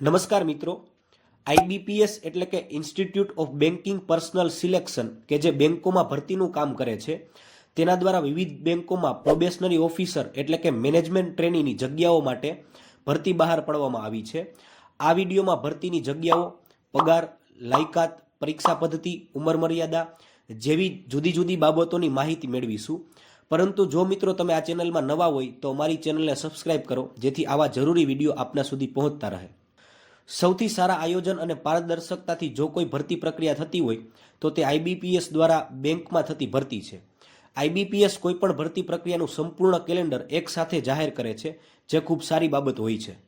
નમસ્કાર મિત્રો. આઈબીપીએસ એટલે કે institute of banking personnel selection કે જે બેન્કોમાં ભરતીનું કામ કરે છે, તેના દ્વારા વિવિધ બેન્કોમાં પ્રોબેશનરી ઓફિસર એટલે કે મેનેજમેન્ટ ટ્રેનીની જગ્યાઓ માટે ભરતી બહાર પાડવામાં આવી છે. આ વિડીયોમાં ભરતીની જગ્યાઓ, પગાર, લાયકાત, પરીક્ષા પદ્ધતિ, ઉંમર મર્યાદા જેવી જુદી જુદી બાબતોની માહિતી મેળવીશું. પરંતુ જો મિત્રો તમે આ ચેનલમાં નવા હોય તો અમારી ચેનલને સબસ્ક્રાઇબ કરો, જેથી આવા જરૂરી વીડિયો આપના સુધી પહોંચતા રહે. સૌથી સારા આયોજન અને પારદર્શકતાથી જો કોઈ ભરતી પ્રક્રિયા થતી હોય, તો તે આઈબીપીએસ દ્વારા બેંકમાં થતી ભરતી છે. આઈબીપીએસ કોઈ પણ ભરતી પ્રક્રિયાનું સંપૂર્ણ કેલેન્ડર એક સાથે જાહેર કરે છે, જે ખૂબ સારી બાબત હોય છે.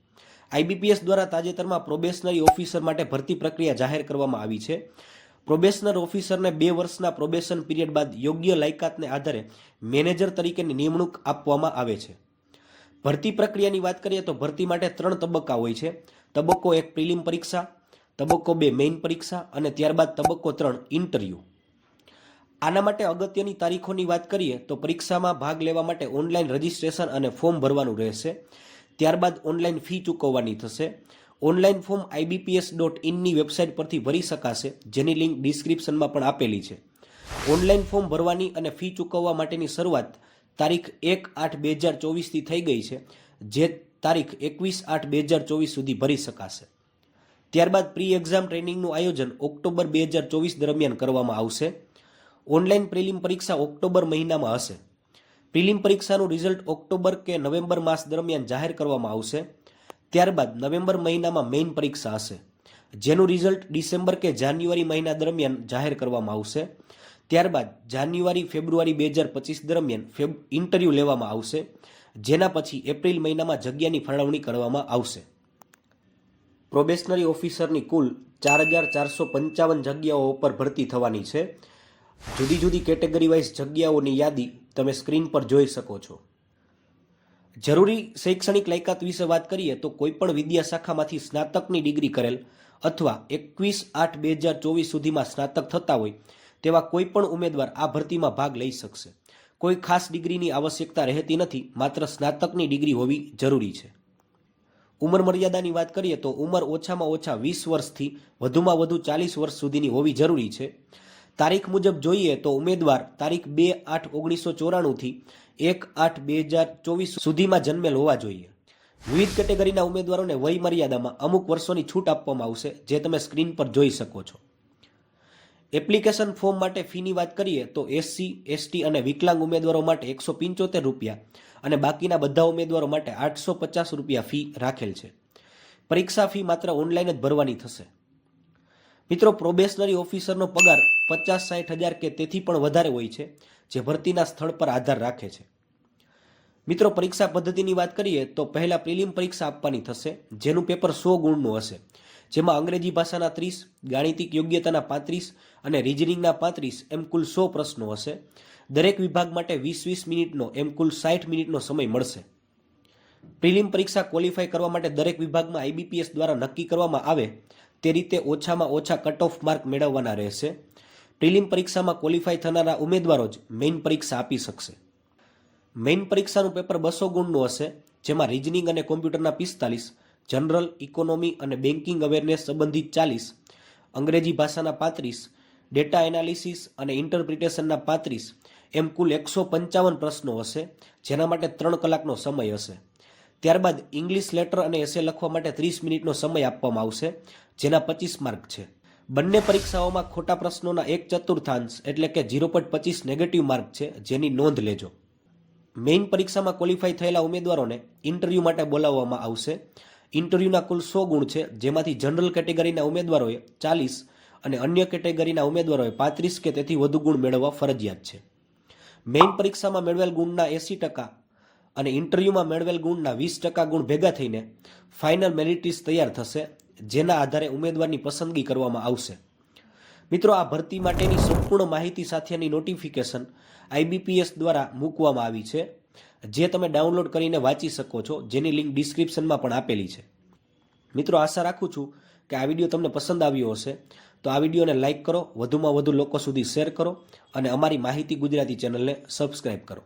આઈબીપીએસ દ્વારા તાજેતરમાં પ્રોબેશનરી ઓફિસર માટે ભરતી પ્રક્રિયા જાહેર કરવામાં આવી છે. પ્રોબેશનર ઓફિસરને બે વર્ષના પ્રોબેશન પીરિયડ બાદ યોગ્ય લાયકાતને આધારે મેનેજર તરીકેની નિમણૂક આપવામાં આવે છે. ભરતી પ્રક્રિયાની વાત કરીએ તો ભરતી માટે ત્રણ તબક્કા હોય છે. તબક્કો એક પ્રિલિમ પરીક્ષા, તબક્કો બે મેઇન પરીક્ષા અને ત્યારબાદ તબક્કો ત્રણ ઇન્ટરવ્યૂ. આના માટે અગત્યની તારીખોની વાત કરીએ તો પરીક્ષામાં ભાગ લેવા માટે ઓનલાઈન રજિસ્ટ્રેશન અને ફોર્મ ભરવાનું રહેશે. ત્યારબાદ ઓનલાઈન ફી ચૂકવવાની થશે. ઓનલાઈન ફોર્મ આઈબીપીએસ ડોટ ઇનની વેબસાઇટ પરથી ભરી શકાશે, જેની લિંક ડિસ્ક્રિપ્શનમાં પણ આપેલી છે. ઓનલાઈન ફોર્મ ભરવાની અને ફી ચૂકવવા માટેની શરૂઆત તારીખ એક આઠ બે હજાર ચોવીસથી થઈ ગઈ છે, જે તારીખ એકવીસ આઠ બે હજાર ચોવીસ સુધી ભરી શકાશે. ત્યારબાદ પ્રી એક્ઝામ ટ્રેનિંગનું આયોજન ઓક્ટોબર બે હજાર ચોવીસ દરમિયાન કરવામાં આવશે. ઓનલાઈન પ્રિલિમ પરીક્ષા ઓક્ટોબર મહિનામાં હશે. પ્રિલિમ પરીક્ષાનું રિઝલ્ટ ઓક્ટોબર કે નવેમ્બર માસ દરમિયાન જાહેર કરવામાં આવશે. ત્યારબાદ નવેમ્બર મહિનામાં મેઇન પરીક્ષા હશે, જેનું રિઝલ્ટ ડિસેમ્બર કે જાન્યુઆરી મહિના દરમિયાન જાહેર કરવામાં આવશે. ત્યારબાદ જાન્યુઆરી, ફેબ્રુઆરી બે હજાર પચીસ દરમિયાન ફેબ, ઇન્ટરવ્યૂ લેવામાં આવશે, જેના પછી એપ્રિલ મહિનામાં જગ્યાની ફાળવણી કરવામાં આવશે. પ્રોબેશનરી ઓફિસરની કુલ ચાર હજાર ચારસો પંચાવન જગ્યાઓ પર ભરતી થવાની છે. જુદી જુદી કેટેગરી વાઇઝ જગ્યાઓની યાદી તમે સ્ક્રીન પર જોઈ શકો છો. જરૂરી શૈક્ષણિક લાયકાત વિશે વાત કરીએ તો કોઈપણ વિદ્યા શાખામાંથી સ્નાતકની ડિગ્રી કરેલ અથવા એકવીસ આઠ બે હજાર ચોવીસ સુધીમાં સ્નાતક થતા હોય તેવા કોઈ પણ ઉમેદવાર આ ભરતીમાં ભાગ લઈ શકશે. કોઈ ખાસ ડિગ્રીની આવશ્યકતા રહેતી નથી, માત્ર સ્નાતકની ડિગ્રી હોવી જરૂરી છે. ઉંમર મર્યાદાની વાત કરીએ તો ઉંમર ઓછામાં ઓછા વીસ વર્ષથી વધુમાં વધુ ચાલીસ વર્ષ સુધીની હોવી જરૂરી છે. તારીખ મુજબ જોઈએ તો ઉમેદવાર તારીખ બે આઠ ઓગણીસો ચોરાણુંથી એક આઠ બે હજાર ચોવીસ સુધીમાં જન્મેલ હોવા જોઈએ. વિવિધ કેટેગરીના ઉમેદવારોને વય મર્યાદામાં અમુક વર્ષોની છૂટ આપવામાં આવશે, જે તમે સ્ક્રીન પર જોઈ શકો છો. એપ્લિકેશન ફોર્મ માટે ફીની વાત કરીએ તો એસસી, એસટી અને વિકલાંગ ઉમેદવારો માટે એકસો પંચોતેર રૂપિયા અને બાકીના બધા ઉમેદવારો માટે આઠસો પચાસ રૂપિયા ફી રાખેલ છે. પરીક્ષા ફી માત્ર ઓનલાઈન જ ભરવાની થશે. મિત્રો, પ્રોબેશનરી ઓફિસરનો પગાર પચાસ સાઠ હજાર કે તેથી પણ વધારે હોય છે, જે ભરતીના સ્થળ પર આધાર રાખે છે. મિત્રો, પરીક્ષા પદ્ધતિની વાત કરીએ તો પહેલાં પ્રિલિમ પરીક્ષા આપવાની થશે, જેનું પેપર સો ગુણનું હશે. જેમાં અંગ્રેજી ભાષાના ત્રીસ, ગાણિતિક યોગ્યતાના પાંત્રીસ અને રિઝનિંગના પાંત્રીસ એમ કુલ સો પ્રશ્નો હશે. દરેક વિભાગ માટે વીસ વીસ મિનિટનો એમ કુલ સાઠ મિનિટનો સમય મળશે. પ્રિલિમ પરીક્ષા ક્વોલિફાય કરવા માટે દરેક વિભાગમાં આઈબીપીએસ દ્વારા નક્કી કરવામાં આવે તે રીતે ઓછામાં ઓછા કટ ઓફ માર્ક મેળવવાના રહેશે. પ્રિલિમ પરીક્ષામાં ક્વોલિફાય થનારા ઉમેદવારો જ મેઇન પરીક્ષા આપી શકશે. મેઇન પરીક્ષાનું પેપર બસો ગુણનું હશે, જેમાં રિઝનિંગ અને કોમ્પ્યુટરના પિસ્તાલીસ જનરલ ઇકોનોમી અને બેન્કિંગ અવેરનેસ સંબંધિત ચાલીસ, અંગ્રેજી ભાષાના પાંત્રીસ, ડેટા એનાલિસિસ અને ઇન્ટરપ્રિટેશનના પાંત્રીસ, એમ કુલ એકસો પંચાવન પ્રશ્નો હશે, જેના માટે ત્રણ કલાકનો સમય હશે. ત્યારબાદ ઇંગ્લિશ લેટર અને એસે લખવા માટે ત્રીસ મિનિટનો સમય આપવામાં આવશે, જેના પચીસ માર્ક છે. બંને પરીક્ષાઓમાં ખોટા પ્રશ્નોના એક ચતુર્થાંશ એટલે કે ઝીરો પોઈન્ટ પચીસ નેગેટિવ માર્ક છે, જેની નોંધ લેજો. મેઇન પરીક્ષામાં ક્વોલિફાય થયેલા ઉમેદવારોને ઇન્ટરવ્યૂ માટે બોલાવવામાં આવશે. ઇન્ટરવ્યૂના કુલ સો ગુણ છે, જેમાંથી જનરલ કેટેગરીના ઉમેદવારોએ ચાલીસ અને અન્ય કેટેગરીના ઉમેદવારોએ પાંત્રીસ કે તેથી વધુ ગુણ મેળવવા ફરજિયાત છે. મેઇન પરીક્ષામાં મેળવેલ ગુણના એંસી ટકા અને ઇન્ટરવ્યૂમાં મેળવેલ ગુણના વીસ ટકા ગુણ ભેગા થઈને ફાઇનલ મેરિટ તૈયાર થશે, જેના આધારે ઉમેદવારની પસંદગી કરવામાં આવશે. મિત્રો, આ ભરતી માટેની સંપૂર્ણ માહિતી સાથેની નોટિફિકેશન આઈબીપીએસ દ્વારા મૂકવામાં આવી છે. જે તમે ડાઉનલોડ કરીને વાંચી શકો છો, જેની લિંક ડિસ્ક્રિપ્શનમાં પણ આપેલી છે. મિત્રો, આશા રાખું છું કે આ વીડિયો તમને પસંદ આવ્યો હશે. તો આ વિડીયોને લાઇક કરો, વધુમાં વધુ લોકો સુધી શેર કરો અને અમારી માહિતી ગુજરાતી ચેનલને સબસ્ક્રાઈબ કરો.